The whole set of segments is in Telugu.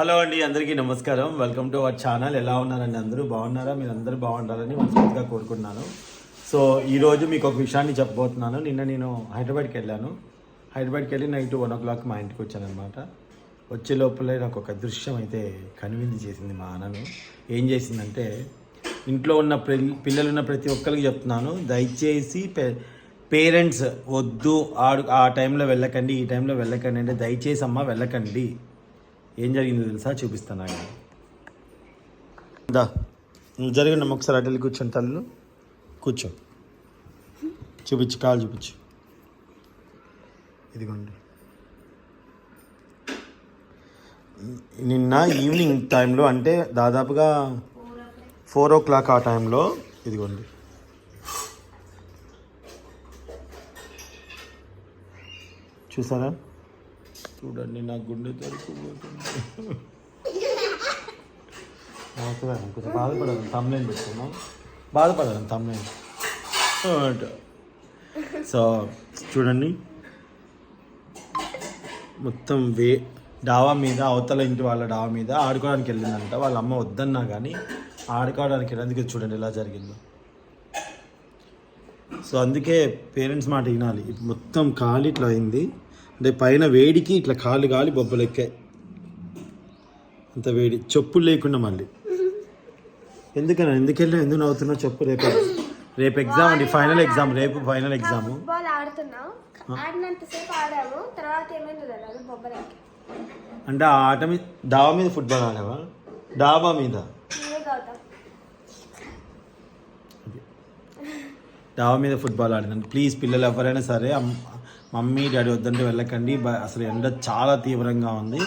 హలో అండి అందరికీ నమస్కారం. వెల్కమ్ టు అవర్ ఛానల్ ఎలా ఉన్నారండి అందరూ? బాగున్నారా? మీరు అందరూ బాగుండాలని మనస్ఫూర్తిగా కోరుకుంటున్నాను. సో ఈరోజు మీకు ఒక విషయాన్ని చెప్పబోతున్నాను. నిన్న నేను హైదరాబాద్కి వెళ్ళాను. హైదరాబాద్కి వెళ్ళి నైట్ వన్ ఓ క్లాక్ మా ఇంటికి వచ్చాను అనమాట వచ్చే లోపలే నాకు ఒక దృశ్యం అయితే కనువింది చేసింది మా అన్నను ఏం చేసిందంటే ఇంట్లో ఉన్న పిల్లలు పిల్లలున్న ప్రతి ఒక్కరికి చెప్తున్నాను. దయచేసి పే- పేరెంట్స్ వద్దు. ఆడు ఆ టైంలో వెళ్ళకండి ఈ టైంలో వెళ్ళకండి అంటే దయచేసి అమ్మ వెళ్ళకండి. ఏం జరిగిందో తెలుసా? చూపిస్తాను ఆయన దా నువ్వు జరిగిన ఒకసారి అటెళ్ళి కూర్చొని తల్లు. కూర్చో. చూపించు కాలు చూపించు. ఇదిగోండి. నిన్న ఈవినింగ్ టైంలో అంటే దాదాపుగా ఫోర్ ఓ క్లాక్ ఆ టైంలో ఇదిగోండి. చూసారా? చూడండి నా గుండె తరుపుపోతుంది అవుతుందండి కొంచెం బాధపడాలి తమ్నేం పెట్టుకున్నాం బాధపడాలి సో చూడండి. మొత్తం వే డావా మీద అవతల ఇంటి వాళ్ళ డావా మీద ఆడుకోవడానికి వెళ్ళిందంట. వాళ్ళ అమ్మ వద్దన్నా కానీ ఆడుకోవడానికి వెళ్ళినందుకు చూడండి ఎలా జరిగిందో. సో అందుకే పేరెంట్స్ మాట వినాలి. మొత్తం కాలు ఇట్లా అయింది. అంటే పైన వేడికి ఇట్లా కాలు గాలి బొబ్బలు ఎక్కాయి. అంత వేడి. చెప్పులు లేకుండా మళ్ళీ. ఎందుకన్నా? ఎందుకెళ్ళా? ఎందుకు నవ్వుతున్నావు? చెప్పు రేపు. రేపు ఎగ్జామ్ అండి. ఫైనల్ ఎగ్జామ్ రేపు ఫైనల్ ఎగ్జామ్ అంటే ఆ ఆట మీద డాబా మీద ఫుట్బాల్ ఆడావా? డాబా మీద? డాబా మీద ఫుట్బాల్ ఆడినాను. ప్లీజ్ పిల్లలు ఎవరైనా సరే మమ్మీ డాడీ వద్దంటే వెళ్ళకండి. బ- అసలు ఎండ చాలా తీవ్రంగా ఉంది.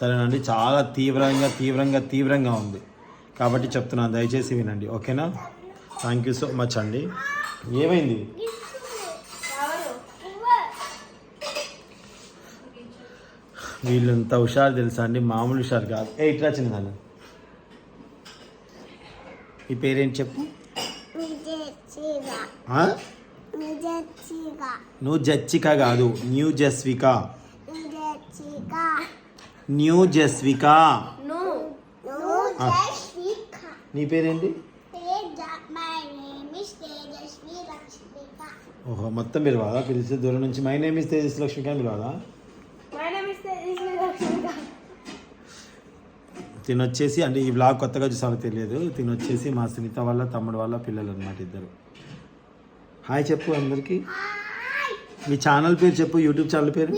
సరేనండి చాలా తీవ్రంగా తీవ్రంగా తీవ్రంగా ఉంది. కాబట్టి చెప్తున్నాను దయచేసి వినండి. ఓకేనా? థ్యాంక్ యూ సో మచ్ అండి. ఏమైంది? వీళ్ళంత హుషారు తెలుసా అండి? మామూలు హుషారు కాదు. ఏ ఇట్లా చిన్నదాన్ని ఈ పేరేంటి చెప్పు? నువ్వు జచ్చిక కాదు న్యూ జస్విక న్యూ జస్విక. నీ పేరేంటి? ఓహో మొత్తం పిలవాలా పిలిచే దూరం నుంచి my name is Tejas Lakshmika అని పిలవాలా మై నేమ్ ఇస్ తేజస్వి తినొచ్చేసి అంటే ఈ బ్లాగ్ కొత్తగా చూసామో తెలియదు. తినొచ్చేసి మా సునీత వాళ్ళ తమ్ముడు వాళ్ళ పిల్లలు అనమాట ఇద్దరు. హాయ్ చెప్పు అందరికి. మీ ఛానల్ పేరు చెప్పు యూట్యూబ్ ఛానల్ పేరు?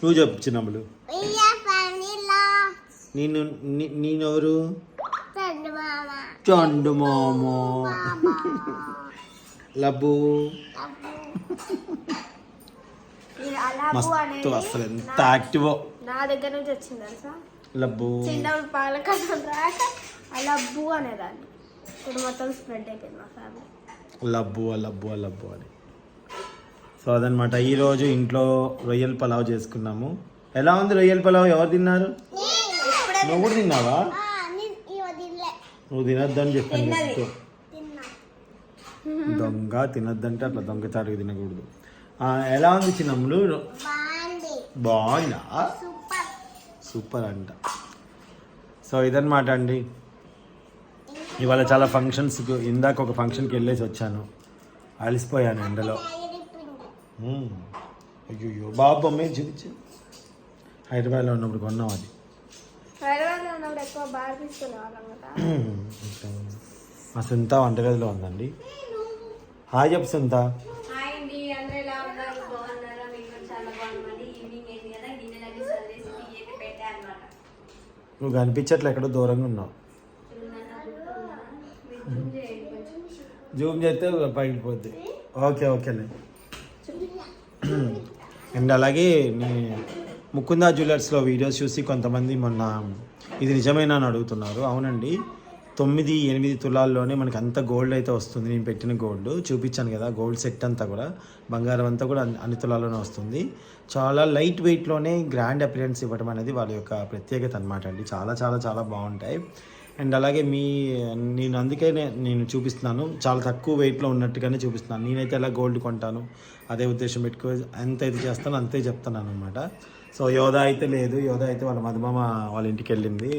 నువ్వు చెప్పు చిన్నమ్మలు. నేను నేనెవరు చండు మోమో. లబ్బు. మస్తు అసలు ఎంత యాక్టివో. నా దగ్గర నుంచి వచ్చింది తెలుసా? లబ్బు. చిన్నప్పుడు పాలకం రాక అలాబు అనేదాన్ని ఇప్పుడు మొత్తం స్ప్రెడ్ అయిపోయింది మా ఫ్యామిలీ లబ్బు లబ్బు లబ్బు అని. సో అదనమాట ఈరోజు ఇంట్లో రొయ్యల పలావ్ చేసుకున్నాము. ఎలా ఉంది రొయ్యల పలావ్? ఎవరు తిన్నారు? నువ్వు కూడా తిన్నావా? నువ్వు తినొద్దని చెప్పాను. చెప్తూ. దొంగ తినొద్దంటే అట్లా దొంగచాటుగా తినకూడదు. ఆ, ఎలా ఉంది చిన్నమ్ములు? బాగుందా. సూపర్ అంట. సో ఇదన్నమాట అండి. ఇవాళ చాలా ఫంక్షన్స్ ఇందాక ఒక ఫంక్షన్కి వెళ్ళేసి వచ్చాను. అలసిపోయాను ఎండలో. అయ్యో బాబు బొమ్మే చూపించు హైదరాబాద్లో ఉన్నప్పుడు కొన్నాం అది. మా సొంత వంటగదిలో ఉందండి. హాయ్ చెప్పు సొంత. నువ్వు కనిపించట్లే ఎక్కడో దూరంగా ఉన్నావు. జూమ్ చేస్తే పగిలిపోద్ది. ఓకే ఓకేలే. అండ్ అలాగే మీ ముకుందా జ్యువెలర్స్లో వీడియోస్ చూసి కొంతమంది మొన్న ఇది నిజమేనా అని అడుగుతున్నారు. అవునండి. తొమ్మిది ఎనిమిది తులాల్లోనే మనకి అంత గోల్డ్ అయితే వస్తుంది. నేను పెట్టిన గోల్డ్ చూపించాను కదా గోల్డ్ సెట్ అంతా కూడా. బంగారం అంతా కూడా అన్ని- అన్ని తులాల్లోనే వస్తుంది. చాలా లైట్ వెయిట్లోనే గ్రాండ్ అపిరెన్స్ ఇవ్వడం అనేది వాళ్ళ యొక్క ప్రత్యేకత అనమాట అండి. చాలా చాలా చాలా బాగుంటాయి. అండ్ అలాగే మీ నేను అందుకే నేను చూపిస్తున్నాను. చాలా తక్కువ వెయిట్లో ఉన్నట్టుగానే చూపిస్తున్నాను. నేనైతే ఎలా గోల్డ్ కొంటాను. అదే ఉద్దేశం పెట్టుకో ఎంత అయితే చేస్తానో అంతే చెప్తున్నాను అనమాట సో యోధ అయితే లేదు. యోధ అయితే వాళ్ళ మధుమామ వాళ్ళ ఇంటికి వెళ్ళింది.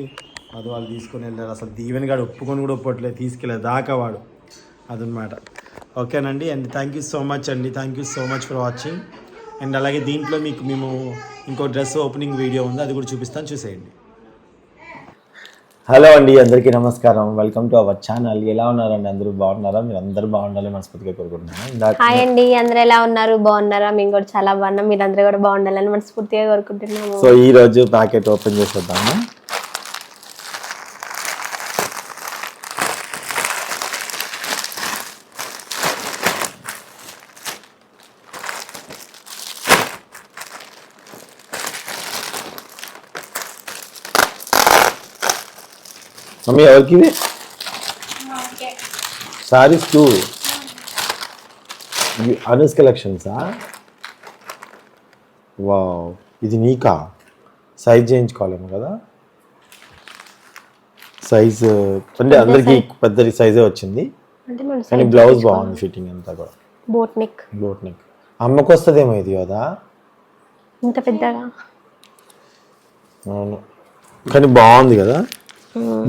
అది వాళ్ళు తీసుకొని వెళ్ళారు. అసలు దీవెన్ గాడు ఒప్పుకొని కూడా ఒప్పట్లేదు. తీసుకెళ్ళారు దాకా వాడు. అదనమాట ఓకేనండి. And thank you so much అండి. Thank you so much for watching and అలాగే దీంట్లో మీకు మేము ఇంకో డ్రెస్ ఓపెనింగ్ వీడియో ఉంది. అది కూడా చూపిస్తాను. చూసేయండి. హలో అండి అందరికీ నమస్కారం. వెల్కమ్ టు అవర్ ఛానల్ ఎలా ఉన్నారండి అందరూ? బాగున్నారా? మీరు అందరూ బాగుండాలని మనస్ఫూర్తిగా కోరుకుంటున్నాను హాయ్ అండి అందరు ఎలా ఉన్నారు? బాగున్నారా? మేము కూడా చాలా బాగున్నాం. మీరు అందరూ కూడా బాగుండాలని మనస్ఫూర్తిగా కోరుకుంటున్నాము. సో ఈ రోజు ప్యాకెట్ ఓపెన్ చేసేద్దాము. మమ్మీ ఎవరికి ఇది సారీస్ టూ అనూస్ కలెక్షన్సా? వావ్. ఇది నీకా? సైజ్ చేయించుకోవాలేమో కదా. సైజ్ అంటే అందరికి పెద్ద సైజే వచ్చింది. కానీ బ్లౌజ్ బాగుంది ఫిట్టింగ్ అంతా కూడా. బోట్ నెక్ బోట్ నెక్ అమ్మకు వస్తుందేమో ఇది కదా? ఇంత పెద్దగా? అవును. కానీ బాగుంది కదా?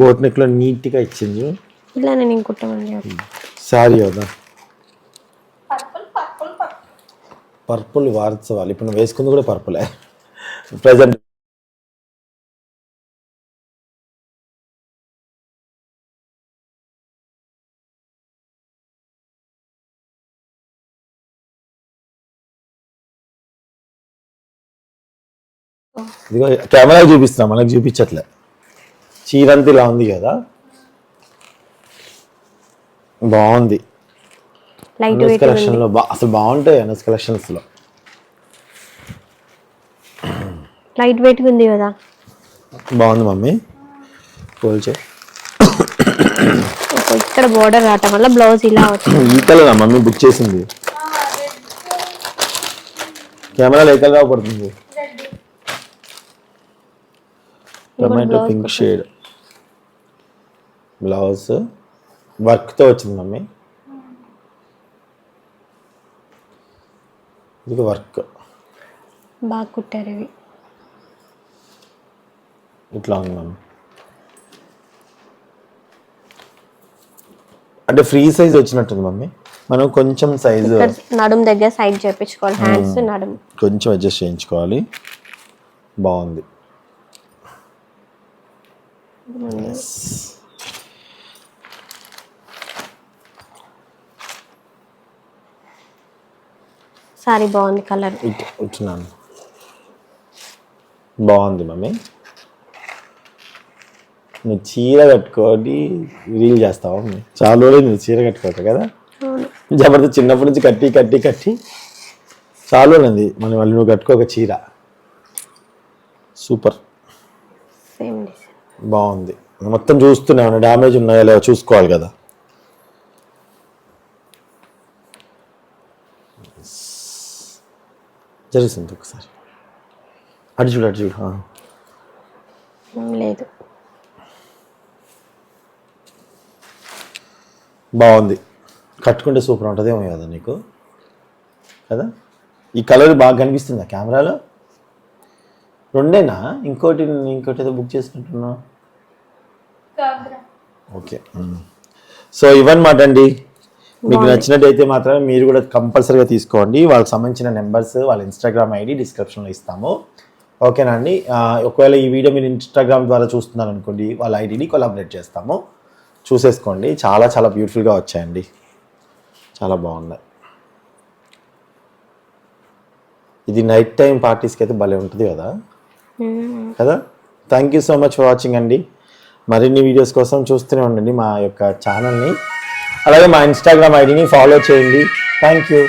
బోట్ నెక్లో నీట్గా ఇచ్చింది. ఇలా నేను ఇంకుట్టామండి సారీ కదా. పర్పుల్ వార్చవాలి. ఇప్పుడు నువ్వు వేసుకుంది కూడా పర్పులే. ప్రజెంట్ ఇదిగో కెమెరా చూపిస్తున్నా. మనకు చూపించట్లే. చీరంతా ఇలా ఉంది కదా. బాగుంది. అనస్ వెయిట్ కలెక్షన్లో బా అసలు బాగుంటాయి అనస్ కలెక్షన్స్లో లైట్ వెయిట్ ఉంది కదా. బాగుంది మమ్మీ. పోల్చే ఇక్కడ బోర్డర్ రావటం వల్ల బ్లౌజ్ ఇలా వచ్చింది. ఈ కలర్ మమ్మీ? బుక్ చేసింది. కెమెరాలో ఏ కలర్ పడుతుంది? టొమాటో పింక్ షేడ్ బ్లౌజ్ వర్క్తో వచ్చింది మమ్మీ. ఇది వర్క్. బాగా కుట్టారు ఇవి. ఇట్లా ఉంది మమ్మీ. అంటే ఫ్రీ సైజ్ వచ్చినట్టుంది మమ్మీ. మనం కొంచెం సైజు నడుము దగ్గర సైడ్ చేపించుకోవాలి. హ్యాండ్స్ నడుము. కొంచెం అడ్జస్ట్ చేయించుకోవాలి. బాగుంది. సారీ బాగుంది కలర్. ఇచ్చినాను బాగుంది మమ్మీ. నువ్వు చీర కట్టుకొని రీల్ చేస్తావా మమ్మీ? చాలా రోజులు నువ్వు చీర కట్టుకోక కదా? జబర్దస్త్ చిన్నప్పటి నుంచి కట్టి కట్టి కట్టి చాలా రోజులైంది మళ్ళీ మళ్ళీ నువ్వు కట్టుకోక చీర. సూపర్. బాగుంది. మొత్తం చూస్తున్నాను డ్యామేజ్ ఉన్నాయో లేవో చూసుకోవాలి కదా. జరుగుతుంది ఒకసారి. అటు చూడు అటు చూడు. లేదు. బాగుంది. కట్టుకుంటే సూపర్ ఉంటుందేమో కదా నీకు? కదా? ఈ కలర్ బాగా కనిపిస్తుందా కెమెరాలో? రెండేనా? ఇంకోటి ఇంకోటి ఏదో బుక్ చేసినట్టున్నా ఓకే సో ఇవన్నమాట అండి. మీకు నచ్చినట్టయితే మాత్రం మీరు కూడా కంపల్సరీగా తీసుకోండి. వాళ్ళకి సంబంధించిన నెంబర్స్ వాళ్ళ ఇన్స్టాగ్రామ్ ఐడి డిస్క్రిప్షన్లో ఇస్తాము. ఓకేనా అండి? ఒకవేళ ఈ వీడియో మీరు ఇన్స్టాగ్రామ్ ద్వారా చూస్తున్నారు అనుకోండి వాళ్ళ ఐడిని కొలాబరేట్ చేస్తాము. చూసేసుకోండి. చాలా చాలా బ్యూటిఫుల్గా వచ్చాయండి. చాలా బాగున్నాయి. ఇది నైట్ టైం పార్టీస్కి అయితే భలే ఉంటుంది కదా? కదా? Thank you so much for watching అండి. మరిన్ని వీడియోస్ కోసం చూస్తూనే ఉండండి మా యొక్క ఛానల్ని అలాగే మా ఇన్స్టాగ్రామ్ ఐడిని ఫాలో చేయండి. Thank you